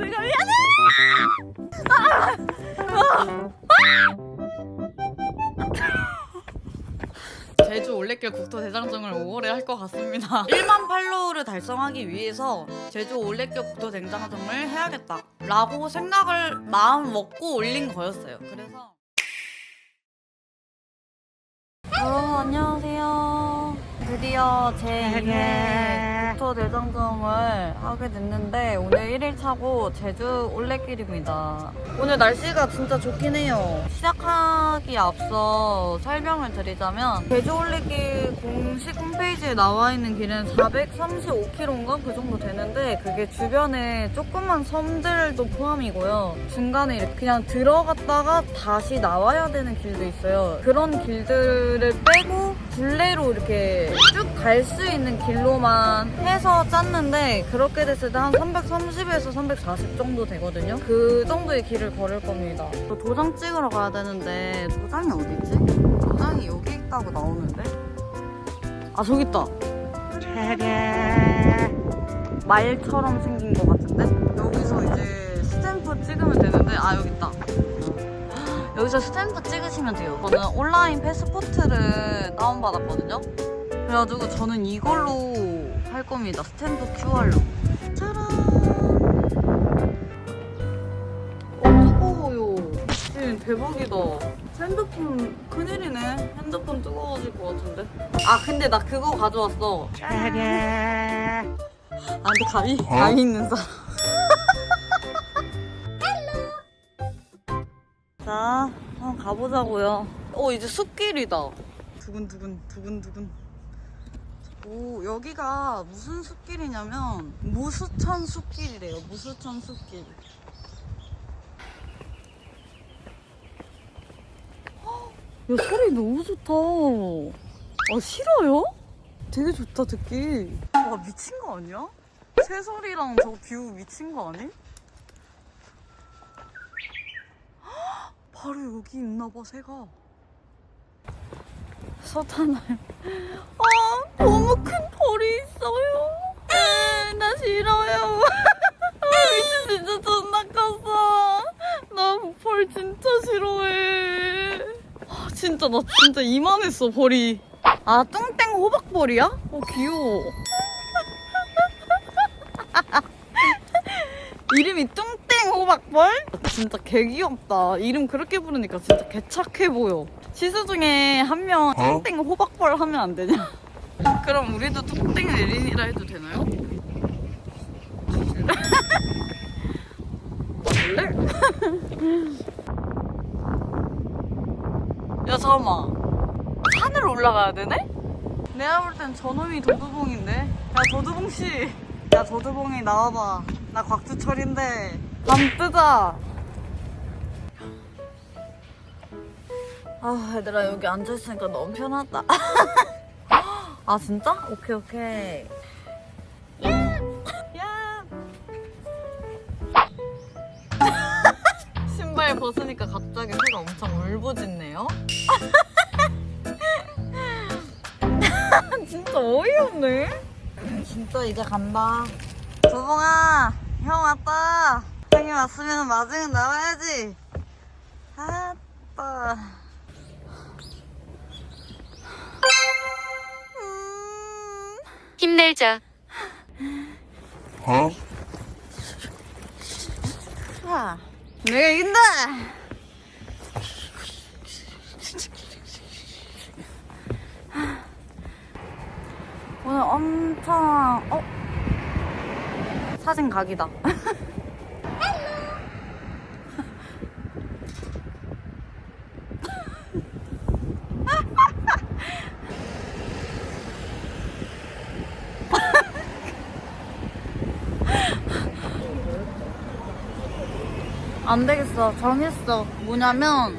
내가 미안해. 제주 올레길 국토 대장정을 5월에 할 것 같습니다. 1만 팔로우를 달성하기 위해서 제주 올레길 국토 대장정을 해야겠다. 라고 생각을 마음 먹고 올린 거였어요. 그래서 여러분 안녕하세요. 드디어 제 2회 국토 대장정을 하게 됐는데 오늘 1일차고 제주 올레길입니다. 오늘 날씨가 진짜 좋긴 해요. 시작하기 앞서 설명을 드리자면 제주 올레길 공식 홈페이지에 나와 있는 길은 435km인가 그 정도 되는데 그게 주변에 조그만 섬들도 포함이고요. 중간에 이렇게 그냥 들어갔다가 다시 나와야 되는 길도 있어요. 그런 길들을 빼고 굴레로 이렇게 쭉 갈 수 있는 길로만 해서 짰는데 그렇게 됐을 때 한 330에서 340 정도 되거든요. 그 정도의 길을 걸을 겁니다. 저 도장 찍으러 가야 되는데 도장이 어디 있지? 도장이 여기 있다고 나오는데? 아 저기 있다. 말처럼 생긴 것 같은데? 여기서 이제 스탬프 찍으면 되는데 아 여기 있다. 여기서 스탬프 찍으시면 돼요. 저는 온라인 패스포트를 다운받았거든요. 그래가지고 저는 이걸로 할 겁니다. 스탬프 QR로. 짜란. 어, 뜨거워요. 진 대박이다. 핸드폰 큰일이네. 핸드폰 뜨거워질 것 같은데. 아, 근데 나 그거 가져왔어. 아, 근데 감이, 감이 있는 사람. 가보자고요. 어, 이제 숲길이다. 두근두근, 두근두근. 오, 여기가 무슨 숲길이냐면, 무수천 숲길이래요. 무수천 숲길. 헉, 야, 소리 너무 좋다. 아, 싫어요? 되게 좋다, 듣기. 와, 미친 거 아니야? 새소리랑 저 뷰 미친 거 아니? 바로 여기 있나봐 새가. 서탄알 아 너무 큰 벌이 있어요. 에, 나 싫어요. 아, 미친 진짜 존나 컸어. 나벌 진짜 싫어해. 아, 진짜 나 진짜 이만했어 벌이. 아 뚱땡 호박벌이야? 어 귀여워. 이름이 뚱땡 호박벌? 진짜 개 귀엽다. 이름 그렇게 부르니까 진짜 개 착해 보여. 시수 중에 한명 뚱땡 호박벌 하면 안 되냐? 그럼 우리도 뚱땡 예린이라 해도 되나요? 야 잠깐만. 산으로 올라가야 되네? 내가 볼 땐 저놈이 도두봉인데. 야 도두봉 씨. 야 도두봉이 나와봐. 나 곽두철인데. 밤 뜨자. 아 얘들아 여기 앉아있으니까 너무 편하다. 아 진짜? 오케이 오케이. 야. 신발 벗으니까 갑자기 새가 엄청 울부짖네요. 진짜 어이없네. 진짜 이제 간다. 도봉아, 형 왔다. 형이 왔으면 마중은 나와야지. 아빠. 힘내자. 자, 내가 이긴다. 오늘 엄청 어 사진 각이다. 안 되겠어. 정했어. 뭐냐면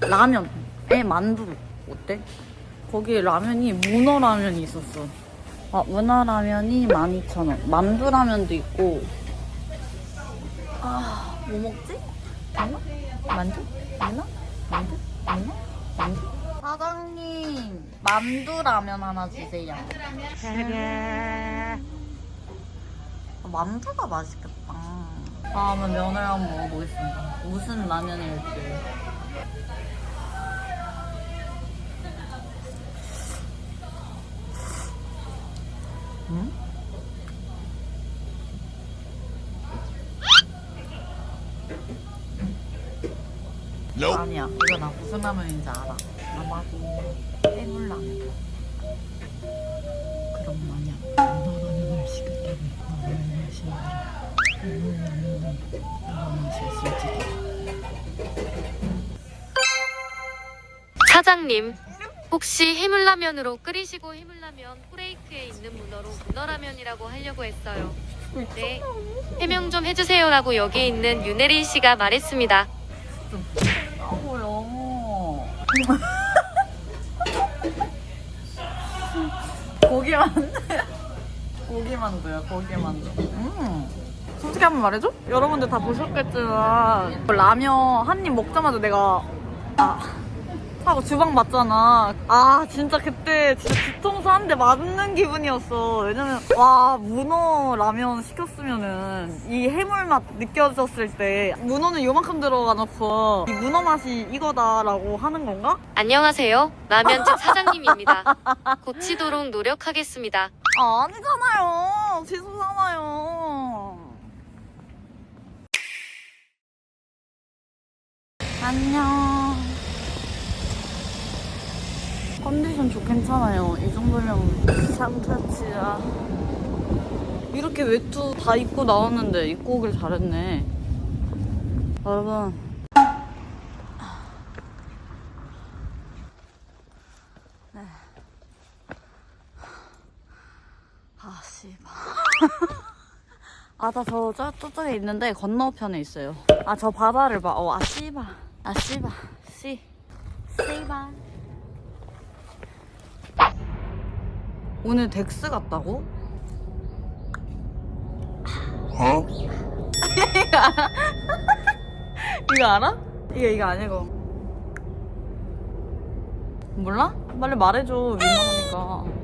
라면에 만두 어때? 거기에 라면이 문어 라면이 있었어. 아, 문어 라면이 12,000원. 만두 라면도 있고. 아, 뭐 먹지? 문어? 만두? 문어? 만두? 문어? 만두? 아, 사장님 만두 라면 하나 주세요. 아, 만두가 맛있겠다. 다음은 면을 한번 먹어보겠습니다. 무슨 라면일지. 음? 아니야. 이거 나 무슨 라면인지 알아. 아마도 해물라면. 사장님, 혹시 해물라면으로 끓이시고 해물라면 후레이크에 있는 문어로 문어라면이라고 하려고 했어요. 네, 해명 좀 해주세요라고 여기 있는 윤혜린 씨가 말했습니다. 싸고요. 고기 만두. 고기 만두야, 고기 만두. 음. 솔직히 한번 말해줘? 여러분들 다 보셨겠지만 라면 한 입 먹자마자 내가 아 하고 주방 맞잖아. 아 진짜 그때 진짜 뒤통수 한 대 맞는 기분이었어. 왜냐면 와 문어 라면 시켰으면은 이 해물 맛 느껴졌을 때 문어는 요만큼 들어가 놓고 이 문어 맛이 이거다라고 하는 건가? 안녕하세요. 라면집 사장님입니다. 고치도록 노력하겠습니다. 아, 아니잖아요. 죄송하나요. 안녕. 컨디션 좋 괜찮아요. 이 정도면 상태치야. 이렇게 외투 다 입고 나왔는데 입고 오길 잘했네. 여러분. 아, 씨발. 아, 나 저, 저, 저쪽에 있는데 건너편에 있어요. 아, 저 바다를 봐. 어, 아, 씨발. 아, 씨발. 씨. 씨발. 오늘 덱스 갔다고? Huh? 이거 알아? 이거, 이거 아니고. 몰라? 빨리 말해줘. 민망하니까.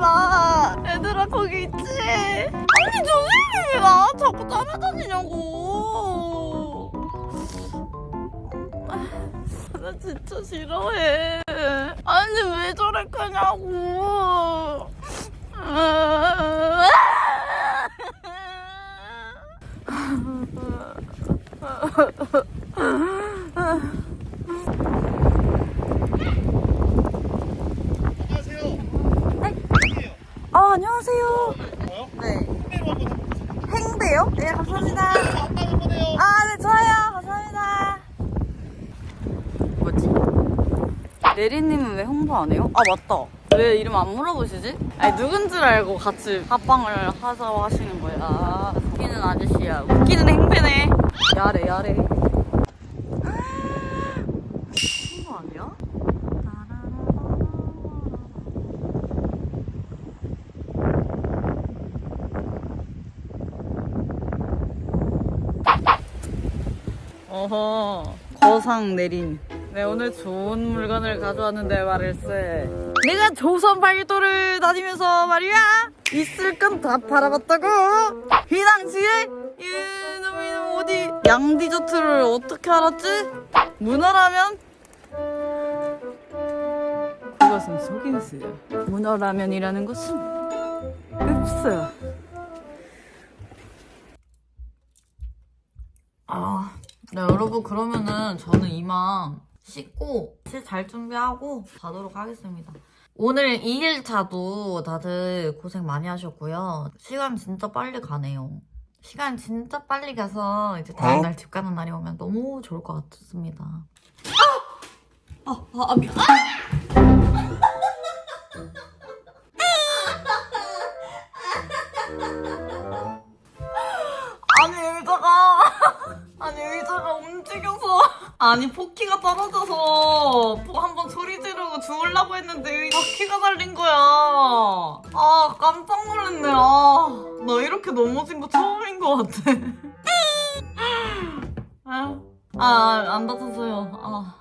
지 마. 얘들아, 거기 있지? 아니, 조심히 나 자꾸 따라다니냐고. 나 진짜 싫어해. 아니, 왜 저래 크냐고. 안녕하세요. 아, 안녕하세요. 네. 행배요? 네, 감사합니다. 아, 네, 좋아요. 감사합니다. 뭐지? 내리님은 왜 홍보 안 해요? 아, 맞다. 왜 이름 안 물어보시지? 아니, 누군 줄 알고 같이 합방을 하자고 하시는 거야. 웃기는 아저씨야. 웃기는 행배네. 야래, 야래. 홍보 아니야? 어허. 거상 내린. 네 오늘 좋은 물건을 가져왔는데 말일세. 내가 조선 팔도를 다니면서 말이야 있을 건 다 팔아봤다고? 이 당시에 이놈이 어디 양 디저트를 어떻게 알았지? 문어라면? 그것은 속임수야 문어라면이라는 것은 없어 아, 네, 여러분, 그러면은 저는 이만 씻고, 실 잘 준비하고 가도록 하겠습니다. 오늘 2일차도 다들 고생 많이 하셨고요. 시간 진짜 빨리 가네요. 시간 진짜 빨리 가서 이제 다음날 집 가는 날이 오면 너무 좋을 것 같습니다. 아! 아, 아, 아. 아! 아니 포키가 떨어져서 한번 소리 지르고 주우려고 했는데 바퀴가 달린 거야. 아 깜짝 놀랐네. 아나 이렇게 넘어진 거 처음인 것 같아. 아, 아, 안 다쳤어요. 아